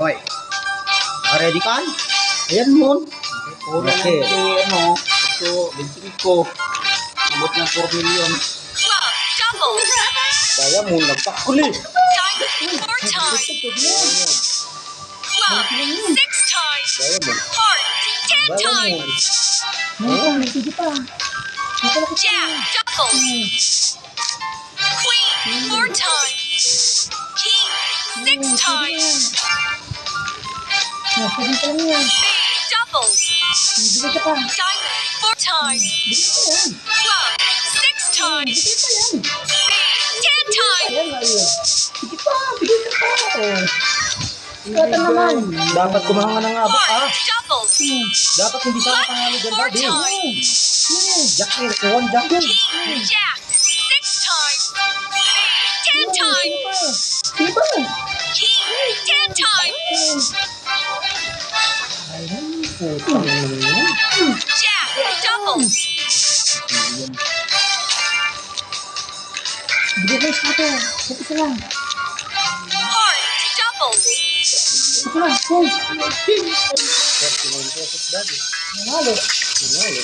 Hoy. Ready ka? Ayan mo. Okay. lang kay ano, ito, 25. Abot ng 4 million. Club double. Kaya mo nagpakuli. Diamond four times. Six times. Kaya mo. Heart ten Kaya mo. times. Oh, Jack double. Queen four times. King six times. Spade double. Diamond four times. Club six times. Spade ten times. Dapat kumahanga ng abot ah. Heart double. Dapat hindi sana panalo dyan Four daddy. times. Jack eh, kuwan Jack yun. King Jack six times. Spade ten times. King ten times. Jack double. Heart double. 49 pesos daddy. Nanalo. Nanalo.